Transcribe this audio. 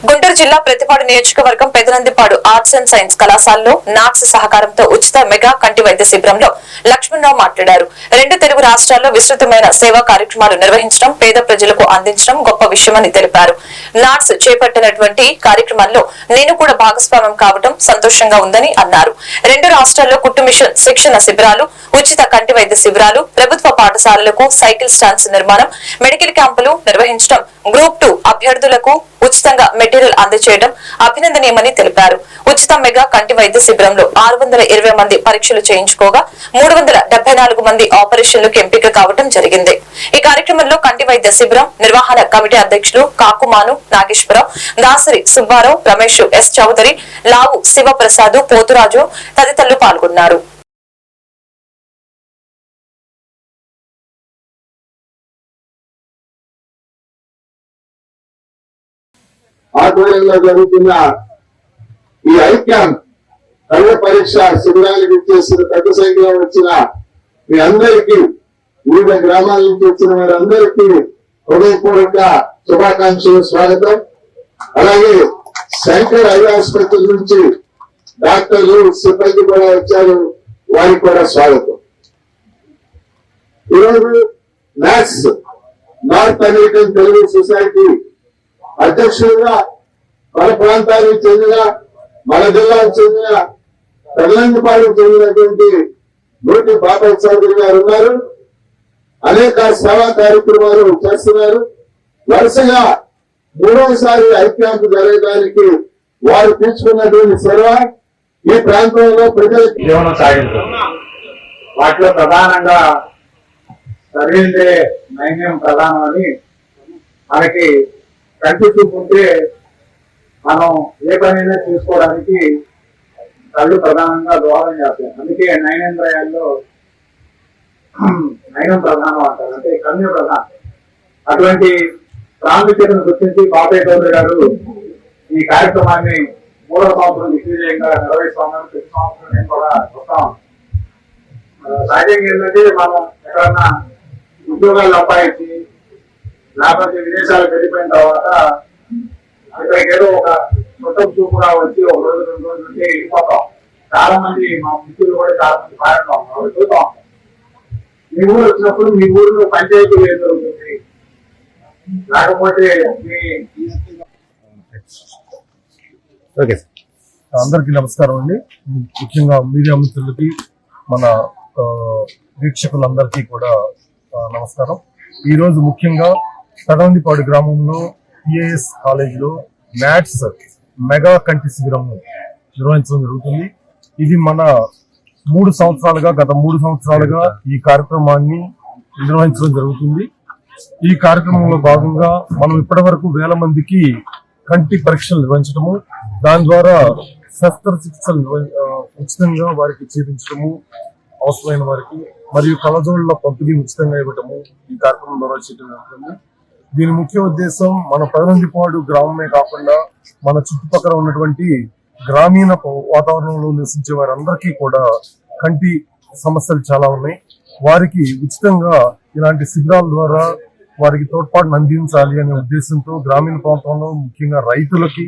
గుంటూరు జిల్లా ప్రతిపాడు నియోజకవర్గం Pedanandipadu arts and science కళాశాలలో నాట్స్ సహకారంతో ఉచిత మెగా కంటి వైద్య శిబిరంలో లక్ష్మణరావు మాట్లాడారు. రెండు తెలుగు రాష్ట్రాల్లో విస్తృతమైన సేవా కార్యక్రమాలు నిర్వహించడం పేద ప్రజలకు అందించడం గొప్ప విషయమని తెలిపారు. నాట్స్ చేపట్టినటువంటి కార్యక్రమాల్లో నేను కూడా భాగస్వామ్యం కావడం సంతోషంగా ఉందని అన్నారు. రెండు రాష్ట్రాల్లో కుట్టు మిషన్ శిక్షణ శిబిరాలు ఉచిత కంటి వైద్య శిబిరాలు ప్రభుత్వ పాఠశాలలకు సైకిల్ స్టాండ్స్ నిర్మాణం మెడికల్ క్యాంపులు నిర్వహించడం గ్రూప్ టూ అభ్యర్థులకు ఉచితంగా మెటీరియల్ అందజేయడం అభినందనీయమని తెలిపారు. ఉచిత మెగా కంటి వైద్య శిబిరంలో ఆరు వందల ఇరవై మంది పరీక్షలు చేయించుకోగా మూడు వందల డెబ్బై నాలుగు మంది ఆపరేషన్లకు ఎంపిక కావడం జరిగింది. ఈ కార్యక్రమంలో కంటి వైద్య శిబిరం నిర్వహణ కమిటీ అధ్యక్షులు కాకుమాను నాగేశ్వరరావు దాసరి సుబ్బారావు రమేష్ ఎస్ చౌదరి లావు శివప్రసాద్ పోతురాజు తదితరులు పాల్గొన్నారు. ఆధ్వర్యంలో జరుగుతున్న ఈ ఐక్యం కళ్ళ పరీక్ష శిబిరాలకు ఇచ్చేసిన పెద్ద సంఖ్యలో వచ్చిన మీ అందరికీ వివిధ గ్రామాల నుంచి వచ్చిన వారందరికీ హృదయపూర్వక శుభాకాంక్షలు స్వాగతం. అలాగే శంకర్ ఐ ఆసుపత్రి నుంచి డాక్టర్లు సిబ్బంది కూడా వచ్చారు. వారికి కూడా స్వాగతం. ఈరోజు NATS North American Telugu society అధ్యక్షుడిగా మన ప్రాంతానికి చెందిన మన జిల్లాకు చెందిన పెర్లంగిపాడుకు చెందినటువంటి నూటి బాబాయ్ చౌదరి గారు ఉన్నారు. అనేక సేవా కార్యక్రమాలు చేస్తున్నారు. వరుసగా మూడవసారి ఐక్యాంపు జరగడానికి వారు తీసుకున్నటువంటి సేవ ఈ ప్రాంతంలో ప్రజలకి జీవనం సాగించారు వాటిలో ప్రధానంగా సరైనదే నైన్యం ప్రధానమని మనకి కంటి చూపు ఉంటే మనం ఏ పనైనా చేసుకోవడానికి కళ్ళు ప్రధానంగా దోహదం చేస్తాయి. అందుకే నైనేంద్రయాల్లో నయనం ప్రధానం అంటారు. అంటే కన్య ప్రధానం. అటువంటి ప్రాముఖ్యతను గుర్తించి బాబాయ్ గౌడ్ గారు ఈ కార్యక్రమాన్ని మూడవ సంవత్సరం దిగ్విజయంగా నిర్వహిస్తున్నాను ప్రతి సంవత్సరం నేను కూడా చూస్తాం సహజంగా ఏంటంటే మనం ఎక్కడన్నా ఉద్యోగాలు సంపాదించి లేకపోతే విదేశాలకు వెళ్ళిపోయిన తర్వాత ఇక్కడికి ఏదో ఒక చుట్టం చూపుగా వచ్చి ఒక రోజు రెండు రోజులు ఉంటే వెళ్ళిపోతాం. చాలా మంది మా మిత్రులు కూడా చాలా మంది వాళ్ళు చూద్దాం మీ ఊరు వచ్చినప్పుడు మీ ఊరిలో పంచాయతీ ఏం జరుగుతుంది? లేకపోతే మీ ఓకే సార్. అందరికీ నమస్కారం అండి. ముఖ్యంగా మీడియా మిత్రులకి మన వీక్షకులందరికీ కూడా నమస్కారం. ఈ రోజు ముఖ్యంగా తడవందిపాడు గ్రామంలో పిఏఎస్ కాలేజీలో మ్యాథ్స్ మెగా కంటి శిబిరం నిర్వహించడం జరుగుతుంది. ఇది మన మూడు సంవత్సరాలుగా గత మూడు సంవత్సరాలుగా ఈ కార్యక్రమాన్ని నిర్వహించడం జరుగుతుంది. ఈ కార్యక్రమంలో భాగంగా మనం ఇప్పటి వరకు వేల మందికి కంటి పరీక్షలు నిర్వహించడము దాని ద్వారా శస్త్రచికిత్సలు ఉచితంగా వారికి చేపించడము అవసరమైన వారికి మరియు కళజోళ్ళ పంపిణీ ఉచితంగా ఇవ్వటము ఈ కార్యక్రమం ద్వారా చేయడం జరుగుతుంది. దీని ముఖ్య ఉద్దేశం మన పదనందిపాడు గ్రామమే కాకుండా మన చుట్టుపక్కల ఉన్నటువంటి గ్రామీణ వాతావరణంలో నివసించే వారందరికీ కూడా కంటి సమస్యలు చాలా ఉన్నాయి. వారికి ఉచితంగా ఇలాంటి శిబిరాల ద్వారా వారికి తోడ్పాటును అందించాలి అనే ఉద్దేశంతో గ్రామీణ ప్రాంతంలో ముఖ్యంగా రైతులకి